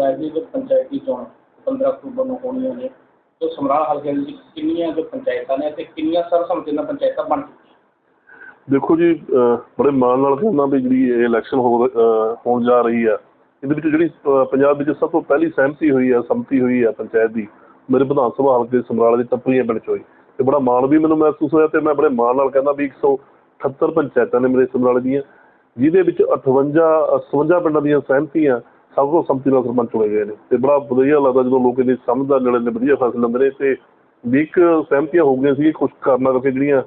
ਹੁੰਦਾ ਹੈ ਪੰਚਾਇਤੀ ਚੋਣ 15 ਅਕਤੂਬਰ ਨੂੰ ਹੋਣੀਆਂ ਨੇ ਜੋ। ਸਮਰਾਲ ਹਲਕੇ ਵਿੱਚ ਕਿੰਨੀਆਂ ਜੋ ਪੰਚਾਇਤਾਂ ਨੇ ਤੇ ਕਿੰਨੀਆਂ ਸਰਬਸੰਮਤੀ ਨਾਲ ਪੰਚਾਇਤਾਂ ਬਣ ਚੁੱਕੀਆਂ? ਦੇਖੋ ਜੀ ਬੜੇ ਮਾਣ ਨਾਲ ਕਹਿੰਦਾ ਵੀ ਜਿਹੜੀ ਇਹ ਇਲੈਕਸ਼ਨ ਹੋਣ ਜਾ ਰਹੀ ਆ। ਇਹਦੇ ਵਿੱਚ ਜਿਹੜੀ ਪੰਜਾਬ ਵਿੱਚ ਸਭ ਤੋਂ ਪਹਿਲੀ ਸਹਿਮਤੀ ਹੋਈ ਆ, ਸੰਮਤੀ ਹੋਈ ਆ ਪੰਚਾਇਤ ਦੀ, ਮੇਰੇ ਵਿਧਾਨ ਸਭਾ ਹਲਕੇ ਸਮਰਾਲੇ ਦੇ ਟੱਪਰੀਆਂ ਪਿੰਡ ਚ ਹੋਈ ਤੇ ਬੜਾ ਮਾਣ ਵੀ ਮੈਨੂੰ ਮਹਿਸੂਸ ਹੋਇਆ ਤੇ ਮੈਂ ਬੜੇ ਮਾਣ ਨਾਲ ਕਹਿੰਦਾ ਵੀ 178 ਪੰਚਾਇਤਾਂ ਨੇ ਮੇਰੇ ਸਮਰਾਲੇ ਦੀਆਂ, ਜਿਹਦੇ ਵਿੱਚ 58 57 ਪਿੰਡਾਂ ਦੀਆਂ ਸਹਿਮਤੀਆਂ ਸਭ ਤੋਂ ਸੰਮਤੀ ਨਾਲ ਸਰਪੰਚ ਚੁਣੇ ਗਏ ਨੇ। ਤੇ ਬੜਾ ਵਧੀਆ ਲੱਗਦਾ ਜਦੋਂ ਲੋਕ ਇਹਦੀ ਸਮਝਦਾ ਨੇੜੇ ਨੇ ਵਧੀਆ ਫੈਸਲੇ ਲੈਂਦੇ ਨੇ। ਤੇ ਵੀ ਇੱਕ ਸਹਿਮਤੀਆਂ ਹੋ ਗਈਆਂ ਸੀ ਕੁਝ ਕਾਰਨਾਂ ਕਰਕੇ ਜਿਹੜੀਆਂ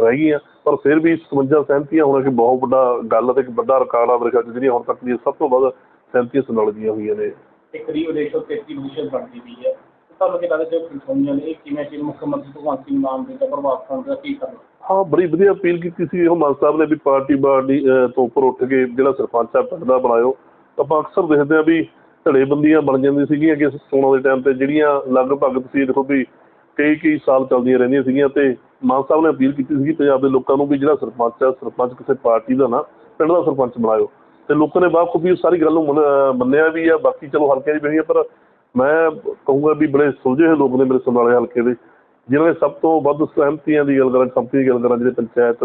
ਰਹਿ ਗਈਆਂ ਪਰ ਫਿਰ ਵੀ 57 ਸਹਿਮਤੀਆਂ ਹੋਣਾ ਕਿ ਬਹੁਤ ਵੱਡਾ ਗੱਲ ਅਤੇ ਇੱਕ ਵੱਡਾ ਰਿਕਾਰਡ ਆ ਮੇਰੇ ਖਿਆਲ ਜਿਹੜੀਆਂ ਹੁਣ ਤੱਕ ਦੀਆਂ ਸਭ ਤੋਂ ਵੱਧ ਸਹਿਮਤੀਆਂ ਸਮਰਾਲੇ ਦੀਆਂ ਹੋਈਆਂ ਨੇ। ਤੇ ਕਰੀਬ 133 ਪੋਜੀਸ਼ਨ ਬਣਦੀ ਪਈ ਹੈ ਤੇ ਤੁਹਾਨੂੰ ਜੋ ਨੇ? ਕਿਵੇਂ ਕਿ ਮੁੱਖ ਮੰਤਰੀ ਭਗਵੰਤ ਸਿੰਘ ਮਾਨ ਦੇ ਦਾ ਪ੍ਰਭਾਵ ਪਾਉਣ ਦਾ ਕੀ ਕਰਨਾ? ਹਾਂ ਬੜੀ ਵਧੀਆ ਅਪੀਲ ਕੀਤੀ ਸੀ। ਉਹ ਮਾਨ ਸਾਹਿਬ ਨੇ ਵੀ ਪਾਰਟੀ ਅਹ, ਤੋਂ ਉੱਪਰ ਉੱਠ ਕੇ ਜਿਹੜਾ ਸਰਪੰਚ ਆ ਪਿੰਡ ਦਾ ਬਣਾਇਓ। ਆਪਾਂ ਅਕਸਰ ਦੇਖਦੇ ਆ ਵੀ ਧੜੇਬੰਦੀਆਂ ਬਣ ਜਾਂਦੀਆਂ ਸੀਗੀਆਂ ਕਿ ਚੋਣਾਂ ਦੇ ਟਾਈਮ ਤੇ ਜਿਹੜੀਆਂ ਲਗਭਗ ਤੁਸੀਂ ਦੇਖੋ ਵੀ ਕਈ ਕਈ ਸਾਲ ਚੱਲਦੀਆਂ ਰਹਿੰਦੀਆਂ ਸੀਗੀਆਂ ਤੇ ਮਾਨ ਸਾਹਿਬ ਨੇ ਅਪੀਲ ਕੀਤੀ ਸੀਗੀ ਪੰਜਾਬ ਦੇ ਲੋਕਾਂ ਨੂੰ ਵੀ ਜਿਹੜਾ ਸਰਪੰਚ ਆ, ਸਰਪੰਚ ਕਿਸੇ ਪਾਰਟੀ ਦਾ ਨਾ, ਪਿੰਡ ਦਾ ਸਰਪੰਚ ਬਣਾਇਓ। ਤੇ ਲੋਕਾਂ ਨੇ ਬਾਖੂਬੀ ਉਸ ਸਾਰੀ ਗੱਲ ਨੂੰ ਮੰਨ- ਮੰਨਿਆ ਵੀ ਆ, ਬਾਕੀ ਚਲੋ ਹਲਕਿਆਂ 'ਚ ਬਣੀ ਪਰ ਮੈਂ ਕਹੂੰਗਾ ਵੀ ਬੜੇ ਸੁਲਝੇ ਹੋਏ ਲੋਕ ਨੇ ਮੇਰੇ ਸਮਰਾਲੇ ਹਲਕੇ ਦੇ, ਜਿਨ੍ਹਾਂ ਨੇ ਸਭ ਤੋਂ ਵੱਧ ਸਹਿਮਤੀਆਂ ਦੀ ਗੱਲ ਕਰਾਂ ਸੰਪਤੀ ਦੀ ਗੱਲ ਕਰਾਂ, ਜਿਹੜੇ ਪੰਚਾਇਤ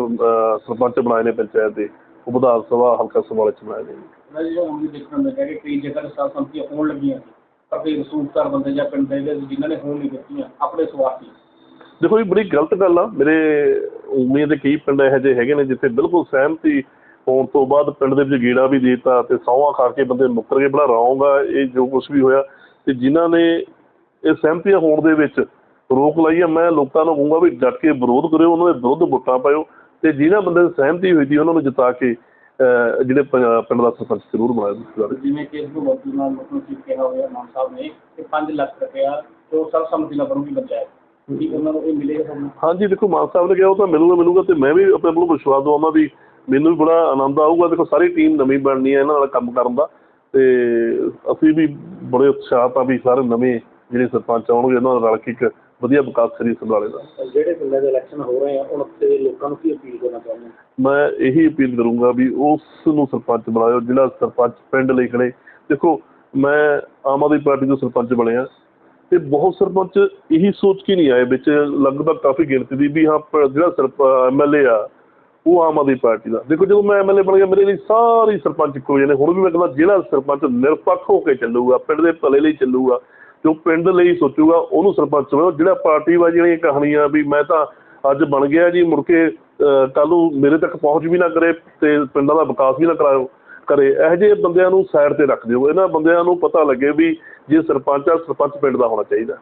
ਸਰਪੰਚ ਬਣਾਏ ਨੇ ਪੰਚਾਇਤ ਦੇ। ਉਹ ਵਿਧਾਨ ਸਭਾ ਹਲਕਾ ਸਮਰਾਲੇ ਚ ਬਣਾਏ ਨੇ। ਮੈਂ ਜਿਹੜਾ ਹੁਣ ਵੀ ਦੇਖਣ ਨੂੰ ਮਿਲਿਆ ਕਿ ਕਈ ਜਗ੍ਹਾ ਸਰਬਸੰਮਤੀਆਂ ਹੋਣ ਲੱਗੀਆਂ ਸੀ ਪਰ ਕਈ ਰਸੂਖਦਾਰ ਬੰਦੇ ਜਾਂ ਪਿੰਡ ਦੇ ਵਿੱਚ ਜਿਨ੍ਹਾਂ ਨੇ ਹੋਣ ਨਹੀਂ ਦਿੱਤੀਆਂ ਆਪਣੇ ਸਵਾਰਥੀ ਦੇਖੋ ਇਹ ਬੜੀ ਗਲਤ ਗੱਲ ਆ। ਮੇਰੇ ਉਮੀਦ ਦੇ ਕਈ ਪਿੰਡ ਇਹੋ ਜਿਹੇ ਹੈਗੇ ਨੇ ਜਿੱਥੇ ਬਿਲਕੁਲ ਸਹਿਮਤੀ ਹੋਣ ਤੋਂ ਬਾਅਦ ਪਿੰਡ ਦੇ ਵਿੱਚ ਗੇੜਾ ਵੀ ਦੇਤਾ ਤੇ ਸੌਂਹਾਂ ਖਾ ਕੇ ਬੰਦੇ ਮੁੱਕਰ ਗਏ ਬੜਾ ਰੌਂਗ ਆ ਇਹ ਜੋ ਕੁਝ ਵੀ ਹੋਇਆ। ਤੇ ਜਿਨ੍ਹਾਂ ਨੇ ਇਹ ਸਹਿਮਤੀਆਂ ਹੋਣ ਦੇ ਵਿੱਚ ਰੋਕ ਲਾਈ ਆ ਮੈਂ ਲੋਕਾਂ ਨੂੰ ਕਹੂੰਗਾ ਵੀ ਡਟ ਕੇ ਵਿਰੋਧ ਕਰਿਓ ਉਹਨਾਂ ਦੇ ਵਿਰੁੱਧ ਵੋਟਾਂ ਪਾਇਓ। ਤੇ ਜਿਨ੍ਹਾਂ ਬੰਦੇ ਦੀ ਸਹਿਮਤੀ ਹੋਈ ਸੀ ਉਹਨਾਂ ਨੂੰ ਜਿਤਾ ਕੇ ਜਿਹੜੇ ਪਿੰਡ ਦਾ ਸਰਪੰਚ ਜ਼ਰੂਰ ਬਣਾਇਆ ਜਿਵੇਂ ਕਿ ਇਸ ਨੂੰ ਨਾਲ ਕਿਹਾ ਹੋਇਆ ਸਾਹਿਬ ਨੇ ਕਿ 5 ਲੱਖ ਰੁਪਇਆ ਜੋ ਸਰਬਸੰਮਤੀ ਨਾਲ ਬਣੂਗੀ ਪੰਚਾਇਤ। ਕੀ ਉਹਨਾਂ ਨੂੰ ਇਹ ਮਿਲੇਗਾ ਤੁਹਾਨੂੰ? ਹਾਂਜੀ ਦੇਖੋ ਮਾਨ ਸਾਹਿਬ ਨੇ ਕਿਹਾ ਉਹ ਤਾਂ ਮਿਲੂਗਾ ਮਿਲੂਗਾ ਤੇ ਮੈਂ ਵੀ ਆਪਣੇ ਵੱਲੋਂ ਵਿਸ਼ਵਾਸ ਦਵਾਉਂਦਾ ਵੀ ਮੈਨੂੰ ਵੀ ਬੜਾ ਆਨੰਦ ਆਊਗਾ। ਦੇਖੋ ਸਾਰੀ ਟੀਮ ਨਵੀਂ ਬਣਨੀ ਹੈ ਇਹਨਾਂ ਨਾਲ ਕੰਮ ਕਰਨ ਦਾ ਤੇ ਅਸੀਂ ਵੀ ਬੜੇ ਉਤਸ਼ਾਹਤ ਆ ਵੀ ਸਾਰੇ ਨਵੇਂ ਜਿਹੜੇ ਸਰਪੰਚ ਆਉਣਗੇ ਇਹਨਾਂ ਨਾਲ ਰਲ ਕੇ ਇੱਕ ਵਧੀਆ ਵਿਕਾਸ ਕਰੀ ਸੰਭਾਲੇ ਦਾ। ਜਿਹੜੇ ਪਿੰਡਾਂ ਦੇ ਇਲੈਕਸ਼ਨ ਹੋ ਰਹੇ ਆ ਉਹਨਾਂ ਤੇ ਲੋਕਾਂ ਨੂੰ ਕੀ ਅਪੀਲ ਕਰਨਾ ਚਾਹੁੰਦੇ ਮੈਂ ਇਹੀ ਅਪੀਲ ਕਰੂੰਗਾ ਵੀ ਉਸ ਨੂੰ ਸਰਪੰਚ ਬਣਾਇਓ ਜਿਹੜਾ ਸਰਪੰਚ ਪਿੰਡ ਲਈ ਖੜੇ। ਦੇਖੋ ਮੈਂ ਆਮ ਆਦਮੀ ਪਾਰਟੀ ਤੋਂ ਸਰਪੰਚ ਬਣਿਆ ਤੇ ਬਹੁਤ ਸਰਪੰਚ ਇਹੀ ਸੋਚ ਕੇ ਨਹੀਂ ਆਏ ਵਿੱਚ। ਲਗਭਗ ਕਾਫੀ ਗਿਣਤੀ ਦੀ ਵੀ ਹਾਂ ਜਿਹੜਾ ਸਰਪ ਐਮਐਲਏ ਆ ਉਹ ਆਮ ਆਦਮੀ ਪਾਰਟੀ ਦਾ। ਦੇਖੋ ਜਦੋਂ ਮੈਂ ਐਮਐਲਏ ਬਣ ਗਿਆ ਮੇਰੇ ਲਈ ਸਾਰੇ ਸਰਪੰਚ ਇੱਕੋ ਜਿਹੇ ਨੇ। ਹੁਣ ਵੀ ਮੈਂ ਕਹਿੰਦਾ ਜਿਹੜਾ ਸਰਪੰਚ ਨਿਰਪੱਖ ਹੋ ਕੇ ਚੱਲੂਗਾ ਪਿੰਡ ਦੇ ਭਲੇ ਲਈ ਚੱਲੂਗਾ ਜੋ ਪਿੰਡ ਲਈ ਸੋਚੂਗਾ, ਉਹਨੂੰ ਸਰਪੰਚ ਬਣਾਓ ਜਿਹੜਾ ਪਾਰਟੀਬਾਜ਼ੀ ਵਾਲੀਆਂ ਕਹਾਣੀਆਂ ਵੀ ਮੈਂ ਤਾਂ ਅੱਜ ਬਣ ਗਿਆ ਜੀ, ਮੁੜ ਕੇ ਕੱਲ ਨੂੰ ਮੇਰੇ ਤੱਕ ਪਹੁੰਚ ਵੀ ਨਾ ਕਰੇ ਤੇ ਪਿੰਡਾਂ ਦਾ ਵਿਕਾਸ ਵੀ ਨਾ ਕਰਾਓ ਕਰੇ। ਇਹੋ ਜਿਹੇ ਬੰਦਿਆਂ ਨੂੰ ਸਾਈਡ ਤੇ ਰੱਖ ਦਿਓ। ਇਹਨਾਂ ਬੰਦਿਆਂ ਨੂੰ ਪਤਾ ਲੱਗੇ ਵੀ ਜੇ ਸਰਪੰਚ ਆ, ਸਰਪੰਚ ਪਿੰਡ ਦਾ ਹੋਣਾ ਚਾਹੀਦਾ।